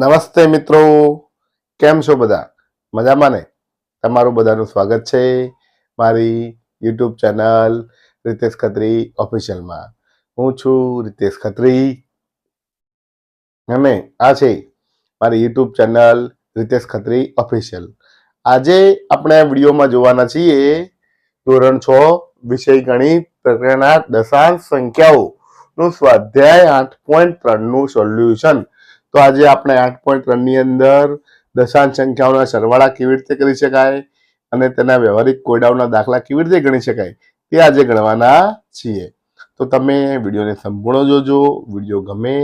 નમસ્તે મિત્રો. કેમ છો બધા? મજામાં ને? તમારું બધાનું સ્વાગત છે મારી યુટ્યુબ ચેનલ રિતેશ ખત્રી ઓફિશિયલમાં. હું છું રિતેશ ખત્રી. અને આ છે મારી YouTube channel Ritesh Khatri official. આજે આપણે વિડીયોમાં જોવાના છીએ ધોરણ છ વિષય ગણિત પ્રકરણના દશાંશ સંખ્યાઓનું સ્વાધ્યાય આઠ પોઈન્ટ ત્રણનું સોલ્યુશન. તો આજે આપણે આઠ પોઈન્ટ ત્રણની અંદર દશાંશ સંખ્યાઓના સરવાળા કેવી રીતે કરી શકાય અને તેના વ્યવહારિક કોયડાઓના દાખલા કેવી રીતે ગણી શકાય તે આજે ગણવાના છીએ. તો તમે વિડીયોને સંપૂર્ણ જોજો, વીડિયો ગમે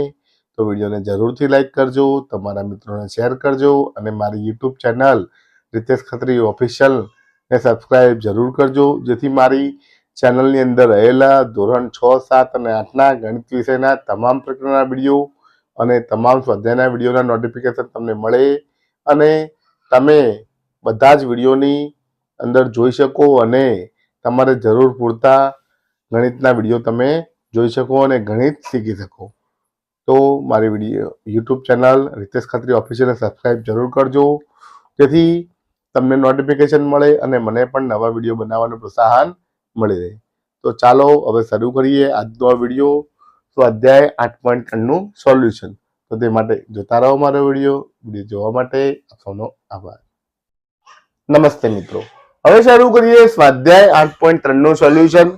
તો વિડીયોને જરૂરથી લાઈક કરજો, તમારા મિત્રોને શેર કરજો અને મારી YouTube channel Ritesh Khatri official ને સબસ્ક્રાઇબ જરૂર કરજો, જેથી મારી ચેનલની અંદર રહેલા ધોરણ છ, સાત અને આઠના ગણિત વિષયના તમામ પ્રકારના વીડિયો અને તમામ સ્વાધ્યાયના વિડીયોના નોટિફિકેશન તમને મળે અને તમે બધા જ વિડીયોની અંદર જોઈ શકો અને તમારે જરૂર પૂરતા ગણિતના વીડિયો તમે જોઈ શકો અને ગણિત શીખી શકો. તો મારી video, YouTube channel Ritesh Khatri ઓફિશિયલને subscribe જરૂર કરજો. જેથી તમને નોટિફિકેશન મળે અને મને પણ નવા વીડિયો બનાવવાનું પ્રોત્સાહન મળી રહે. તો ચાલો હવે શરૂ કરીએ આજનો વીડિયો. તો અધ્યાય આઠ પોઈન્ટ ત્રણનું સોલ્યુશન. તો તે માટે જોતા રહો મારો વીડિયો. વીડિયો જોવા માટે આપનો આભાર. નમસ્તે મિત્રો. હવે શરૂ કરીએ સ્વાધ્યાય આઠ પોઈન્ટ ત્રણનું સોલ્યુશન.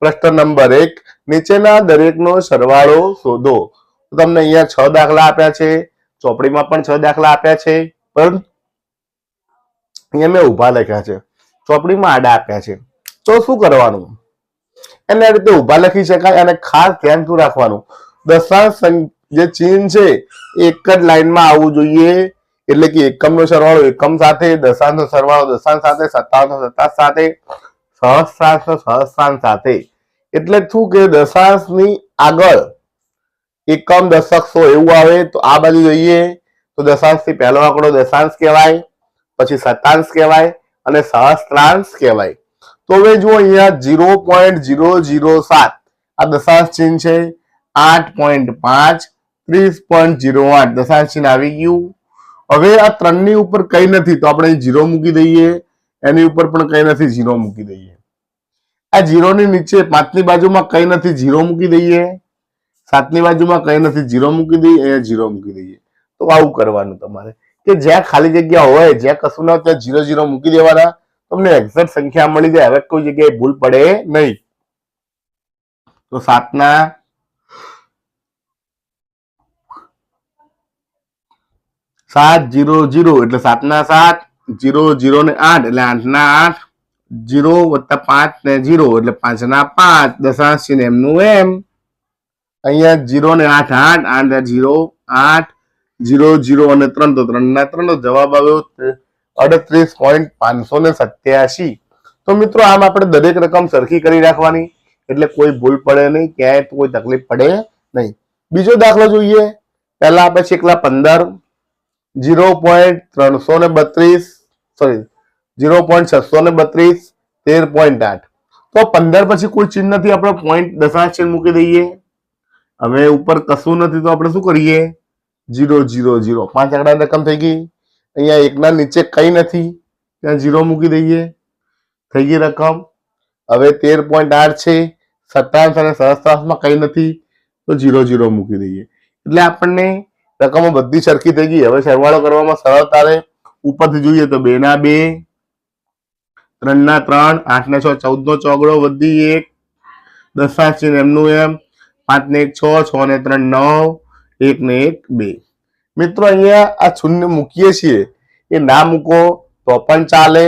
પ્રશ્ન નંબર એક, નીચેના દરેકનો સરવાળો શોધો. તો તમને અહીંયા છ દાખલા આપ્યા છે. ચોપડીમાં પણ છ દાખલા આપ્યા છે. પરંતુ અહીંયા મેં ઊભા લખ્યા છે. ચોપડીમાં આડા આપ્યા છે. તો શું કરવાનું? એને આ રીતે ઊભા લખી શકાય અને ખાસ ધ્યાન શું રાખવાનું. દશાંશ જે ચિહ્ન છે એક જ લાઈનમાં આવવું જોઈએ. એટલે કે એકમનો સરવાળો એકમ સાથે, દશાંશનો સરવાળો દશાંશ સાથે, સત્તાવનનો સત્તાવન સાથે સહસ્ત્રાંશનો સહસ્ત્રાંશ સાથે. એટલે શું કે દશાંશની આગળ એકમ દશક સો એવું આવે, તો આ બાજુ જોઈએ. તો દશાંશથી પહેલો આંકડો દશાંશ કહેવાય, પછી સત્તાંશ કહેવાય અને સહસ્ત્રાંશ કહેવાય. તો હવે જુઓ અહીંયા ઝીરો પોઈન્ટ ઝીરો ઝીરો સાત. આ દશાંશ ચિહ્ન છે. આઠ પોઈન્ટ પાંચ, ત્રીસ પોઈન્ટ ઝીરો આઠ. દશાંશ ચિહ્ન આવી ગયું. હવે આ ત્રણની ઉપર કઈ નથી, તો આપણે ઝીરો મૂકી દઈએ. એની ઉપર પણ કઈ નથી ઝીરો મૂકી દઈએ. આ ઝીરો ની નીચે પાંચની બાજુમાં કઈ નથી ઝીરો મૂકી દઈએ. સાતની બાજુમાં કઈ નથી ઝીરો મૂકી દઈએ, અહીંયા ઝીરો મૂકી દઈએ. તો આવું કરવાનું તમારે. કે જ્યાં ખાલી જગ્યા હોય, જ્યાં કશું ના ત્યાં ઝીરો ઝીરો મૂકી દેવાના. તમને એક્ઝેક્ટ સંખ્યા મળી જાય. હવે કોઈ જગ્યાએ ભૂલ પડે નહીં. તો સાતના સાત, જીરો જીરો. એટલે સાતના સાત, જીરો જીરો ને આઠ. એટલે આઠના આઠ, જીરો વત્તા પાંચ ને જીરો. એટલે પાંચના પાંચ, દશાંશ ને એમનું એમ. અહીંયા જીરો ને આઠ આઠ આઠ ને જીરો આઠ, જીરો જીરો અને ત્રણ. તો ત્રણ ના ત્રણ જવાબ આવ્યો. અડત્રીસ પોઈન્ટ પાંચસો ને સત્યાસી. તો મિત્રો, આમ આપણે દરેક રકમ સરખી કરી રાખવાની. એટલે કોઈ ભૂલ પડે નહીં, ક્યાંય કોઈ તકલીફ પડે નહીં. બીજો દાખલો જોઈએ. પહેલા આપણે છે એકલા પંદર જીરો પોઈન્ટ ત્રણસો ને બત્રીસ સોરી જીરો પોઈન્ટ છસો ને બત્રીસ, તેર પોઈન્ટ આઠ. તો પંદર પછી કોઈ ચિહ્ન નથી, આપણે પોઈન્ટ દશાંશ ચિહ્ન મૂકી દઈએ. હવે ઉપર કશું નથી, તો આપણે શું કરીએ? જીરો જીરો જીરો પાંચ આંકડાની રકમ થઈ ગઈ. અહીંયા એકના નીચે કઈ નથી. ત્યાં ઝીરો મૂકી દઈએ. થઈ ગઈ રકમ. હવે તેર પોઈન્ટ આઠ છે. સત્તાવન અને સહસ્ત્રાંશમાં કઈ નથી. તો જીરો જીરો મૂકી દઈએ. એટલે આપણને રકમો બધી સરખી થઈ ગઈ. હવે સરવાળો કરવામાં સરળતા રહે ઉપરથી જોઈએ તો બે ના બે, ત્રણ ના ત્રણ, આઠ ના છ, ચૌદ નો ચોગડો, વધી એક, દશાંશ છે ને એમનું એમ. પાંચ ને એક છ છ ને ત્રણ નવ, એક ને એક બે. મિત્રો અહીંયા આ શૂન્ય મૂકીએ છીએ. એ ના મૂકો, તો પણ ચાલે.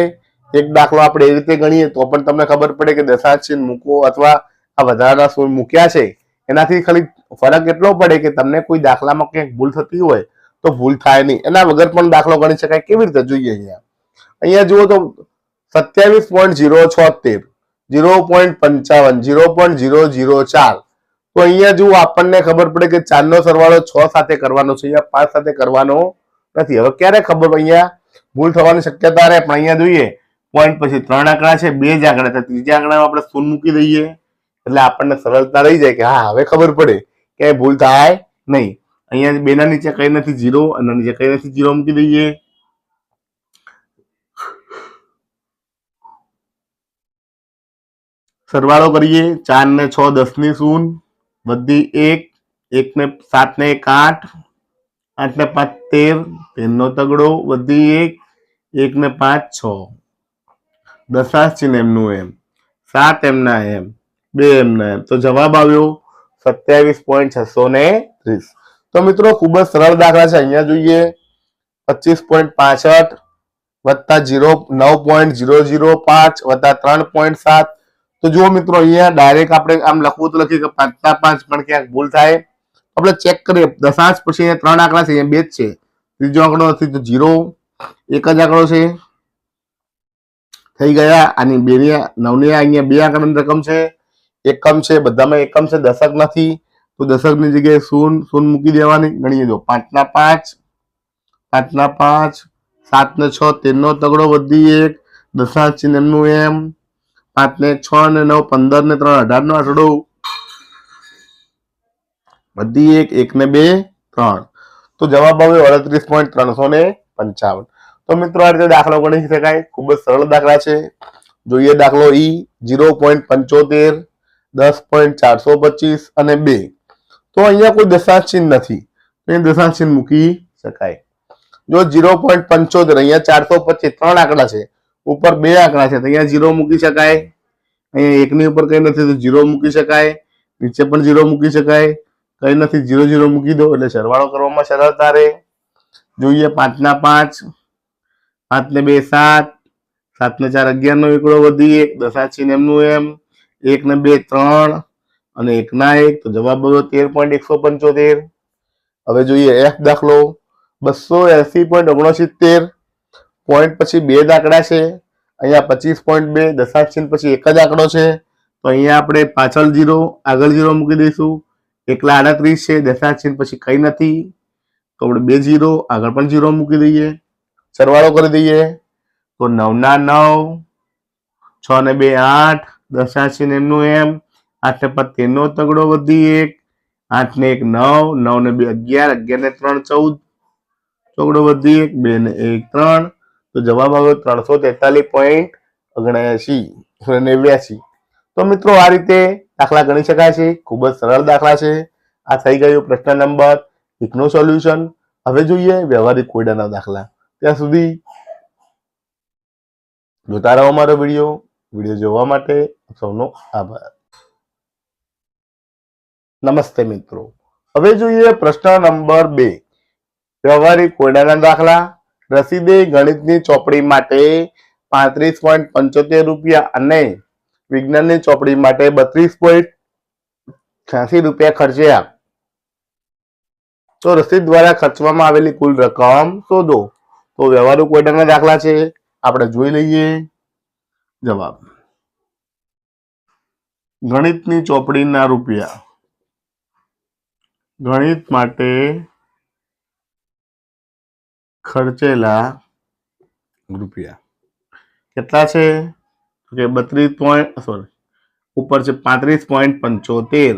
એક દાખલો આપણે એ રીતે ગણીએ, તો પણ તમને ખબર પડે કે દશાંશ ચિહ્ન મૂકો અથવા આ વધારાના શૂન્ય મૂક્યા છે, એનાથી ખાલી ફરક એટલો પડે કે તમને કોઈ દાખલામાં ક્યાંક ભૂલ થતી હોય, તો ભૂલ થાય નહીં. એના વગર પણ દાખલો ગણી શકાય કેવી રીતે જોઈએ અહીંયા? અહીંયા જુઓ તો સત્યાવીસ પોઈન્ટ ઝીરો છોતેર ઝીરો પોઈન્ટ પંચાવન ઝીરો પોઈન્ટ ઝીરો ઝીરો ચાર. તો અહીંયા જુઓ આપણને ખબર પડે કે ચારનો સરવાળો છ સાથે કરવાનો છે, અહીંયા પાંચ સાથે કરવાનો નથી. હવે ક્યારે ખબર અહીંયા ભૂલ થવાની શક્યતા રહે, પણ અહીંયા જોઈએ પોઈન્ટ પછી ત્રણ આંકડા છે, બે જ આંકડા છે. ત્રીજા આંકડામાં આપણે શૂન મૂકી દઈએ. એટલે આપણને સરળતા રહી જાય કે હા, હવે ખબર પડે કે ભૂલ થાય નહીં. અહીંયા બેના નીચે કઈ નથી જીરો અને નીચે કઈ નથી જીરો મૂકી દઈએ. સરવાળો કરીએ ચાર ને છ દસની શૂન, બધી એક એક ને સાત ને એક, આઠ. આઠ ને પાંચ તેર, તેરનો તગડો વધી એક એક ને પાંચ છ. દશાંશ ચિહ્ન એમનું એમ, સાત એમના એમ, બે એમના એમ. તો જવાબ આવ્યો સત્યાવીસ પોઈન્ટ છસો ને ત્રીસ. તો મિત્રો ખૂબ જ સરળ દાખલા છે. અહીંયા જોઈએ પચીસ પોઈન્ટ પાસઠ વત્તા જીરો, નવ પોઈન્ટ જીરો જીરો પાંચ વત્તા ત્રણ પોઈન્ટ સાત. તો જુઓ મિત્રો, અહીંયા ડાયરેક્ટ આપણે આમ લખવું તો લખીએ કે પાંચના પાંચ પણ ક્યાંક ભૂલ થાય. આપણે ચેક કરીએ. દશાંશ પછી ત્રણ આંકડા છે બે જ છે. ત્રીજો આંકડો નથી તો જીરો એક જ આંકડો છે. થઈ ગયા. આની બે નવની અહીંયા બે આંકડાની રકમ છે. એકમ છે, બધામાં એકમ છે, દશક નથી. તો દશકની જગ્યાએ શૂન શૂન મૂકી દેવાની. ગણીએ જો પાંચના પાંચ પાંચના પાંચ, સાત ને છ, તેરનો તગડો વધી એક, દશાંશ ચિહ્નનું એમ, પાંચ ને છ ને નવ, પંદર ને ત્રણ, અઢારનો આંકડો. વધી એક એક ને બે, ત્રણ. તો જવાબ આવ્યો અડત્રીસ પોઈન્ટ ત્રણસો ને પંચાવન. તો મિત્રો, આ રીતે દાખલો ગણી શકાય. ખૂબ જ સરળ દાખલા છે. જોઈએ દાખલો ઈ જીરો પોઈન્ટ પંચોતેર, દસ પોઈન્ટ ચારસો પચીસ અને બે. તો અહીંયા કોઈ દશાંશ નથી. અહીં દશાંશ મૂકી શકાય. જો જીરો પોઈન્ટ પંચોતેર, અહીંયા ચારસો પચીસ, ત્રણ આંકડા છે. ઉપર બે આંકડા છે, તો અહીંયા જીરો મૂકી શકાય. અહીંયા એકની ઉપર કઈ નથી, તો જીરો મૂકી શકાય. નીચે પણ જીરો મૂકી શકાય. કઈ નથી, જીરો જીરો મૂકી દો, એટલે સરવાળો કરવામાં સરળતા રહે. જોઈએ પાંચના પાંચ પાંચ ને બે સાત સાત ને ચાર અગિયાર નો એકડો વધી એક દશાંશ ચિહ્ન એમનું એમ, એક ને બે ત્રણ, અને એક ના એક, તો જવાબ આવ્યો તેર પોઈન્ટ એકસો પંચોતેર. હવે જોઈએ એફ દાખલો, બસો એસી પોઈન્ટ ઓગણસિત્તેર, પોઈન્ટ પછી બે આંકડા છે, અહીંયા પચીસ પોઈન્ટ બે દશાંશ પછી એક જ આંકડો છે, તો અહીંયા આપણે પાછળ જીરો, આગળ જીરો મૂકી દઈશું. એકલા આડત્રીસ છે દશાંશ ચિહ્ન પછી કઈ નથી. તો આપણે બે જીરો, આગળ પણ જીરો મૂકી દઈએ. સરવાળો કરી દઈએ. તો નવ ના નવ, છ ને બે આઠ દશાંશ ચિહ્ન એમનું એમ. આઠ ને પાંચ તેરનો તગડો વધી એક, આઠ ને એક નવ નવ ને બે અગિયાર અગિયાર ને ત્રણ ચૌદ. ચોગડો વધી એક, બે ને એક ત્રણ. તો જવાબ આવ્યો ત્રણસો તેતાલીસ પોઈન્ટ ઓગણએસી નેવ્યાસી તો મિત્રો આ રીતે દાખલા ગણી શકાય છે. ખૂબ જ સરળ દાખલા છે. આ થઈ ગયો પ્રશ્ન નંબર એકનું સોલ્યુશન હવે જોઈએ વ્યવહારિક કોયડાના દાખલા. ત્યાં સુધી જોતા રહો અમારો વીડિયો. વીડિયો જોવા માટે સૌનો આભાર. નમસ્તે મિત્રો. હવે જોઈએ પ્રશ્ન નંબર બે. વ્યવહારિક કોયડાના દાખલા. રસીદે ગણિતની ચોપડી માટે પાંત્રીસ પોઈન્ટ પંચોતેર રૂપિયા અને વિજ્ઞાનની ચોપડી માટે બત્રીસ પોઈન્ટ છ્યાસી રૂપિયા ખર્ચ્યા તો રસીદ દ્વારા ખર્ચવામાં આવેલી કુલ રકમ શોધો. તો વ્યવહારુ કોયડાના દાખલા છે. આપણે જોઈ લઈએ. જવાબ. ગણિતની ચોપડીના રૂપિયા. ગણિત માટે ખર્ચેલા રૂપિયા. કેટલા છે? તો કે બત્રીસ પોઈન્ટ સોરી ઉપર છે પાંત્રીસ પોઈન્ટ પંચોતેર.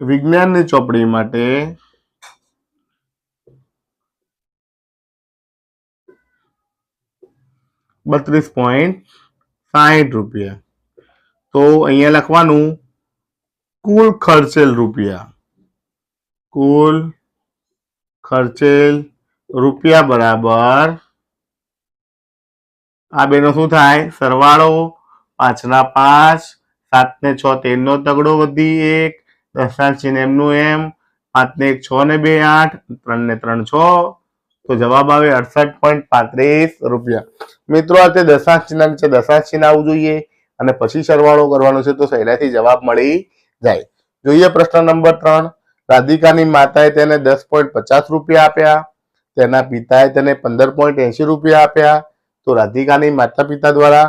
વિજ્ઞાનની ચોપડી માટે બત્રીસ પોઈન્ટ સાહીઠ રૂપિયા. તો અહીંયા લખવાનું, કુલ ખર્ચેલ રૂપિયા. કુલ ખર્ચેલ રૂપિયા બરાબર. આ બેનો શું થાય? સરવાળો પાંચના પાંચ સાત ને છ, તેરનો તગડો વધી એક દશાંશ ચિહ્ન એમનું એમ પાંચ ને એક, છ ને બે, આઠ ત્રણ ને ત્રણ, છ. તો જવાબ આવે અડસઠ પોઈન્ટ પાંત્રીસ રૂપિયા. મિત્રો, આ તે દશાંશ ચિહ્ન છે. દશાંશ ચિહ્ન આવવું જોઈએ અને પછી સરવાળો કરવાનો છે તો સહેલાથી જવાબ મળી જાય. જોઈએ પ્રશ્ન નંબર ત્રણ. રાધિકાની માતાએ તેને દસ પોઈન્ટ પચાસ રૂપિયા આપ્યા. તેના પિતાએ તેને પંદર પોઈન્ટ એંશી રૂપિયા આપ્યા. તો રાધિકાની માતા પિતા દ્વારા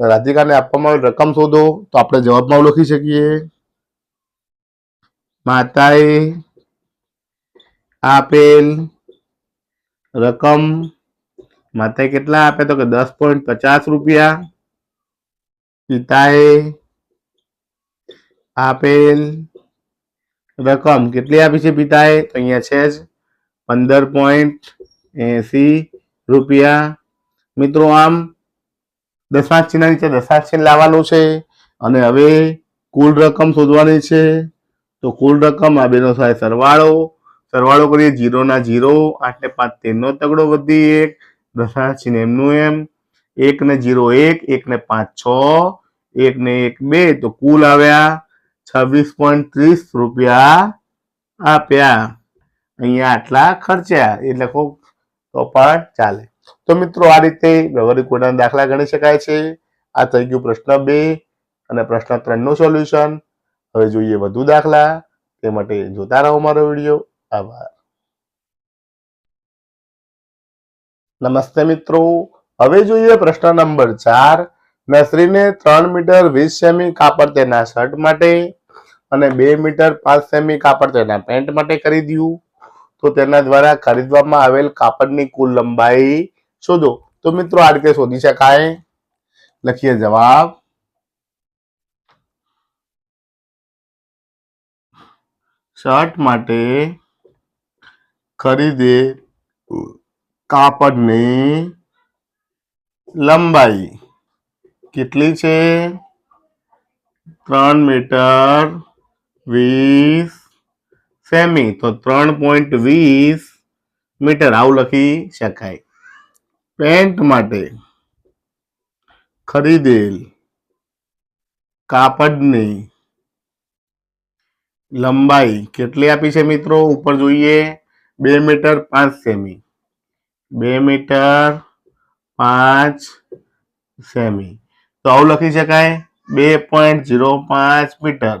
રાધિકાને આપવામાં આવેલ રકમ શોધો. તો આપણે જવાબમાં લખી શકીએ. માતાએ આપેલ રકમ માતાએ કેટલા આપ્યા? તો કે દસ પોઈન્ટ પચાસ રૂપિયા. પિતાએ આપેલ રકમ કેટલી આપી છે પિતાએ? તો અહીંયા છે જ પંદર પોઈન્ટ એસી રૂપિયા. મિત્રો, આમ દશાંશ ચિહ્ન નીચે દશાંશ ચિહ્ન લાવવાનું છે અને હવે કુલ રકમ શોધવાની છે. તો કુલ રકમ આ બેનો સાહેબ સરવાળો. સરવાળો કરીએ જીરો ના જીરો, આઠ ને પાંચ તેરનો તગડો વધી એક, દશાંશ ચિહ્ન એમનું એમ. એક ને જીરો એક એક ને પાંચ છ, એક ને એક બે. તો કુલ આવ્યા છવ્વીસ પોઈન્ટ ત્રીસ રૂપિયા આપ્યા. અહીંયા આટલા ખર્ચ્યા એટલે ખૂબ તો પણ ચાલે. તો મિત્રો આ રીતે વ્યવહારિક કોટાના દાખલા ગણી શકાય છે. આ થઈ ગયું પ્રશ્ન બે અને પ્રશ્ન ત્રણનું સોલ્યુશન. હવે જોઈએ વધુ દાખલા. તે માટે જોતા રહો મારો વીડિયો. આભાર. નમસ્તે મિત્રો. હવે જોઈએ પ્રશ્ન નંબર ચાર. નસરીને ત્રણ મીટર વીસ સેમી કાપડ તેના શર્ટ માટે અને બે મીટર પાંચ સેમી કાપડ તેના પેન્ટ માટે ખરીદ્યું તો તેના દ્વારા ખરીદવામાં આવેલ કાપડની કુલ લંબાઈ શોધો. તો મિત્રો, આ રીતે શોધી શકાય. લખીએ જવાબ. શર્ટ માટે ખરીદે કાપડની લંબાઈ કેટલી છે? ત્રણ મીટર વીસ સેમી, તો ત્રણ પોઈન્ટ વીસ મીટર આવું લખી શકાય. પેન્ટ માટે ખરીદેલ કાપડની લંબાઈ કેટલી આપી છે મિત્રો? ઉપર જોઈએ, બે મીટર પાંચ સેમી. બે મીટર પાંચ સેમી. તો આવું લખી શકાય, બે પોઈન્ટ ઝીરો પાંચ મીટર.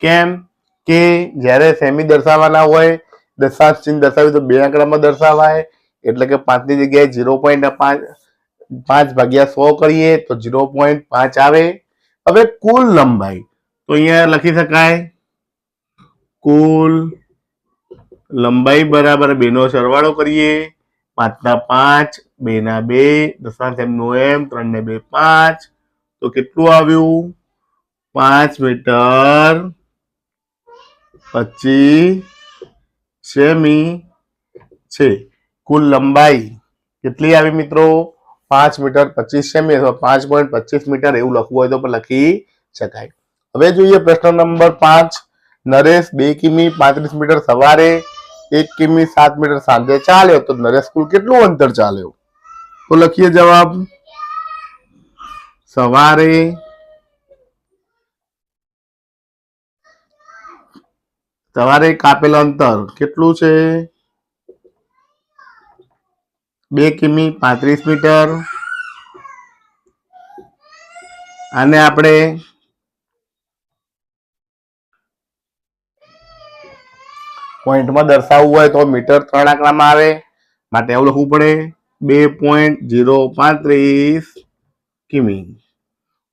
કેમ? કે જ્યારે સેમી દર્શાવવાના હોય, દશાંશ ચિહ્ન દર્શાવ્યું તો બે આંકડામાં દર્શાવાય. એટલે કે પાંચની જગ્યાએ ઝીરો પોઈન્ટ પાંચ પાંચ ભાગ્યા સો કરીએ તો ઝીરો પોઈન્ટ પાંચ આવે. હવે કુલ લંબાઈ. તો અહીંયા લખી શકાય. કુલ લંબાઈ બરાબર બેનો સરવાળો કરીએ. પાંચના પાંચ બે ના બે, દશાંશ એમનું એમ ત્રણ ને બે પાંચ. તો કેટલું આવ્યું? પાંચ મીટર પચીસ સેમી છે. કુલ લંબાઈ કેટલી આવી મિત્રો? પાંચ મીટર પચીસ સેમી અથવા પાંચ પોઈન્ટ પચીસ મીટર એવું લખવું હોય તો પણ લખી શકાય. હવે જોઈએ પ્રશ્ન નંબર પાંચ. નરેશ બે કિમી પાંત્રીસ મીટર સવારે, એક કિમી સાત મીટર સાંજે ચાલ્યો. તો નરેશ કુલ કેટલું અંતર ચાલ્યો? તો લખીએ જવાબ. સવારે સવારે કાપેલ અંતર કેટલું છે? બે કિમી પાંત્રીસ મીટર. આને આપણે પોઈન્ટમાં દર્શાવવું હોય તો મીટર ત્રણ આંકડામાં આવે. માટે એવું લખવું પડે? બે પોઈન્ટ જીરો પાંત્રીસ કિમી.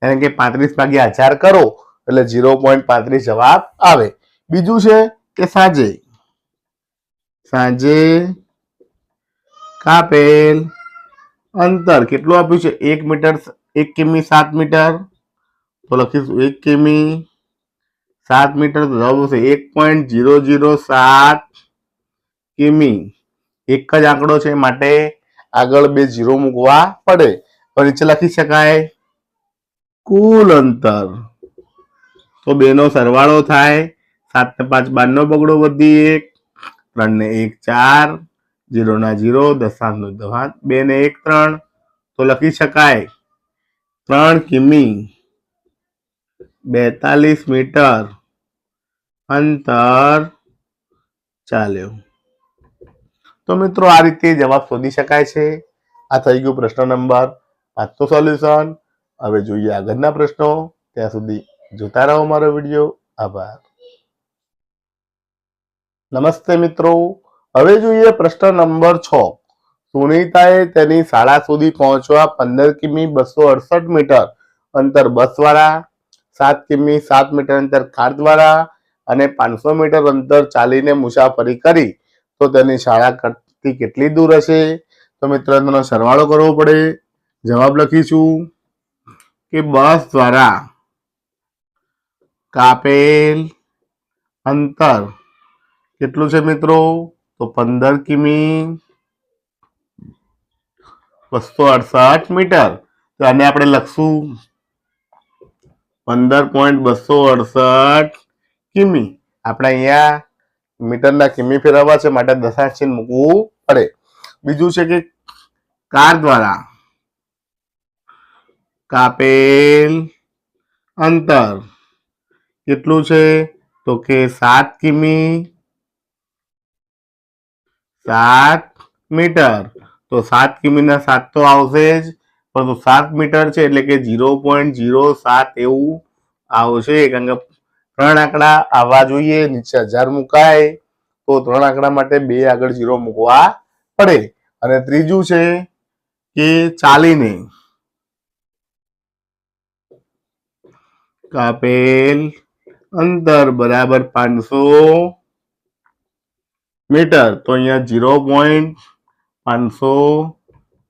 કારણ કે પાંત્રીસ ભાગ્યા હજાર કરો, એટલે જીરો પોઈન્ટ પાંત્રીસ જવાબ આવે. બીજું છે કે સાંજે. સાંજે કાપેલ અંતર કેટલું આપ્યું છે? એક મીટર, એક કિમી, સાત મીટર. તો લખીશું એક કિમી, સાત મીટર તો જવાબ આવશે એક પોઈન્ટ જીરો જીરો સાત કિમી. એક જ આંકડો છે માટે આગળ બે જીરો મૂકવા પડે. પણ નીચે લખી શકાય કુલ અંતર. તો બેનો સરવાળો થાય સાત ને પાંચ, બાર નો બગડો વધી એક, ત્રણ ને એક, ચાર, જીરો ના જીરો, દશાંશ નો દશાંશ, બે ને એક, ત્રણ. તો લખી શકાય. ત્રણ કિમી બેતાલીસ મીટર અંતર ચાલ્યો. તો મિત્રો આ રીતે જવાબ શોધી શકાય છે. આ થઈ ગયું પ્રશ્ન નંબર પાંચનું સોલ્યુશન. હવે જોઈએ આગળના પ્રશ્નો. ત્યાં સુધી જોતા રહો મારો વીડિયો. આભાર. નમસ્તે મિત્રો. હવે જોઈએ પ્રશ્ન નંબર છ. સુનિતાએ તેની શાળા સુધી પહોંચવા પંદર કિમી બસો અડસઠ મીટર અંતર બસ દ્વારા સાત કિમી સાત મીટર અંતર કાર દ્વારા અને પાંચસો મીટર અંતર ચાલીને મુસાફરી કરી. તો તેની શાળા કરતી કેટલી દૂર હશે? તો મિત્રો તેનો સરવાળો કરવો પડે. જવાબ લખીશું કે બસ દ્વારા કાપેલ અંતર કેટલું છે મિત્રો? તો પંદર કિમી બસો અડસઠ મીટર. તો આને આપણે લખશું પંદર પોઈન્ટ બસો અડસઠ કિમી. આપણે અહીંયા મીટરના કિમી ફેરવવા છે, માટે દશાંશ ચિહ્ન મૂકવું પડે. બીજું છે કે કાર દ્વારા કાપેલ અંતર કેટલું છે? તો કે સાત કિમી સાત મીટર. તો સાત કિમીના સાત તો આવશે જ પરંતુ સાત મીટર છે એટલે કે ઝીરો પોઈન્ટ ઝીરો સાત એવું આવશે. કારણ કે ત્રણ આંકડા આવવા જોઈએ, નીચે હજાર મુકાય, તો ત્રણ આંકડા માટે બે આગળ ઝીરો મૂકવા પડે. અને ત્રીજું છે કે ચાલીને. કાપેલ અંતર બરાબર પાંચસો મીટર. તો અહીંયા ઝીરો પોઈન્ટ પાંચસો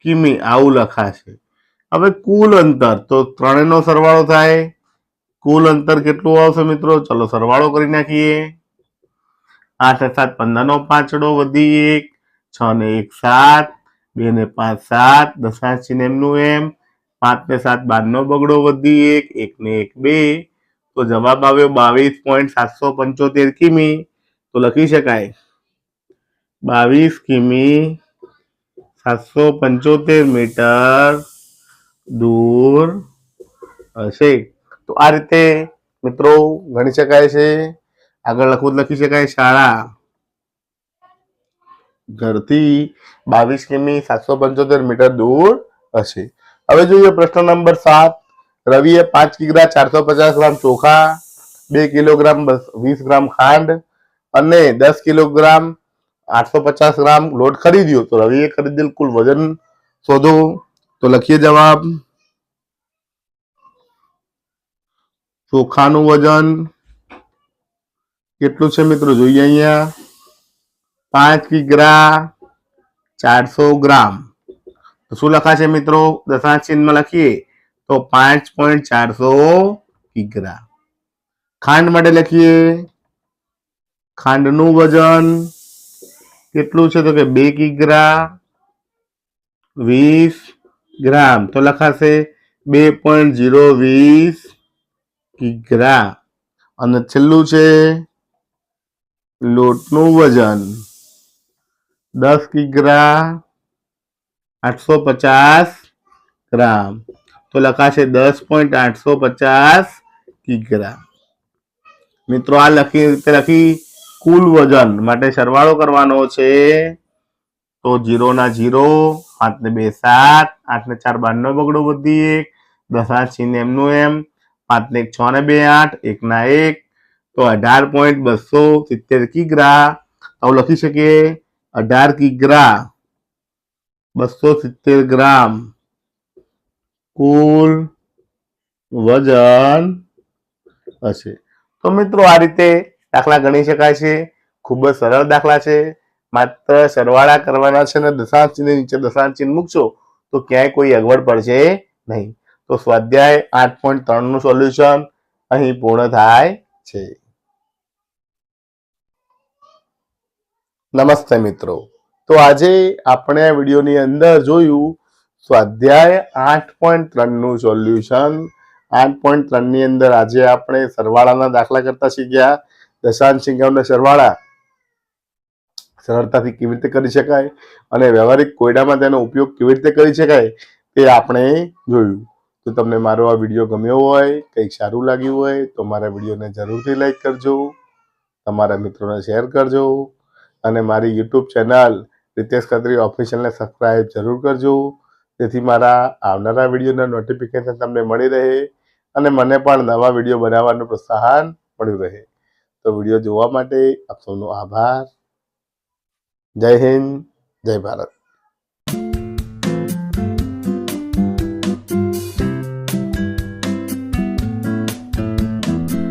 કિમી આવું લખાશે. હવે કુલ અંતર, તો ત્રણેયનો સરવાળો થાય. કુલ અંતર કેટલું આવશે મિત્રો? ચલો સરવાળો કરી નાખીએ. આઠ સાત, પંદરનો પાંચડો વધી એક. છ ને એક, સાત. બે ને પાંચ, સાત. દશાંશ ને એમનું એમ. પાંચ ને સાત, બારનો બગડો વધી એક. એક ને એક, બે. તો જવાબ આવ્યો બાવીસ પોઈન્ટ સાતસો પંચોતેર કિમી. તો લખી શકાય. બાવીસ કિમી સાતસો પંચોતેર મીટર દૂર હશે. તો આ રીતે મિત્રો ગણી શકાય છે. આગળ લખવું લખી શકાય. શાળા ઘરથી બાવીસ કિમી સાતસો પંચોતેર મીટર દૂર હશે. હવે જોઈએ પ્રશ્ન નંબર સાત. રવિએ પાંચ કિગ્રા ચારસો પચાસ ગ્રામ ચોખા, બે કિલોગ્રામ વીસ ગ્રામ ખાંડ અને દસ કિલોગ્રામ આઠસો પચાસ ગ્રામ લોટ ખરીદ્યો. તો રવિએ ખરીદેલ કુલ વજન શોધો. તો લખીએ જવાબ. ચોખાનું વજન કેટલું છે મિત્રો? જોઈએ અહીંયા. પાંચ કિગ્રા ચારસો ગ્રામ. શું લખાશે મિત્રો? દશાંશ ચિહ્નમાં લખીએ. તો પાંચ પોઈન્ટ ચારસો કિગ્રા ખાંડ માટે લખીએ. ખાંડનું વજન કેટલું છે તો કે બે કિગ્રા વીસ ગ્રામ. તો લખાશે બે પોઈન્ટ જીરો વીસ કિગ્રા. અને છેલ્લું છે લોટનું વજન. દસ કિગ્રા આઠસો પચાસ ગ્રામ. તો લખાશે દસ પોઈન્ટ આઠસો પચાસ કિગ્રા. મિત્રો આ લખી રીતે લખી કુલ વજન માટે સરવાળો કરવાનો છે તો જીરો ના જીરો આઠ ને બે સાત, આઠ ને ચાર બાર નો બગડો બધી એક આઠ ચિહ્ન એમનું એમ, પાંચ ને એક છ ને બે આઠ, એક ના એક, તો અઢાર પોઈન્ટ બસો સિત્તેર કિગ્રા આવું લખી શકીએ, અઢાર કિગ્રા બસો સિત્તેર ગ્રામ કુલ વજન હશે. તો મિત્રો આ રીતે દાખલા ગણી શકાય છે. ખૂબ જ સરળ દાખલા છે. માત્ર સરવાળા કરવાના છે ને દશાંશ ચિહ્ન નીચે દશાંશ ચિહ્ન મૂકશો તો ક્યાંય કોઈ અગવડ પડશે નહીં. તો સ્વાધ્યાય આઠ પોઈન્ટ ત્રણનું સોલ્યુશન અહીં પૂર્ણ થાય છે. નમસ્તે મિત્રો. તો આજે આપણે આ વિડીયોની અંદર જોયું સ્વાધ્યાય આઠ પોઈન્ટ ત્રણનું સોલ્યુશન આઠ પોઈન્ટ ત્રણની અંદર આજે આપણે સરવાળાના દાખલા કરતા શીખ્યા. દશાંશ સંખ્યાઓના સરવાળા સરળતાથી કેવી રીતે કરી શકાય અને વ્યવહારિક કોયડામાં તેનો ઉપયોગ કેવી રીતે કરી શકાય તે આપણે જોયું. તો તમને મારો આ વીડિયો ગમ્યો હોય, કંઈક સારું લાગ્યું હોય, તો મારા વિડીયોને જરૂરથી લાઈક કરજો, તમારા મિત્રોને શેર કરજો અને મારી યુટ્યુબ ચેનલ રિતેશ ખત્રી ઓફિશિયલને સબસ્ક્રાઈબ જરૂર કરજો. જેથી મારા આવનારા વિડીયોના નોટિફિકેશન તમને મળી રહે અને મને પણ નવા વીડિયો બનાવવાનું પ્રોત્સાહન મળ્યું રહે. તો વીડિયો જોવા માટે આપ સૌનો આભાર. જય હિન્દ જય ભારત.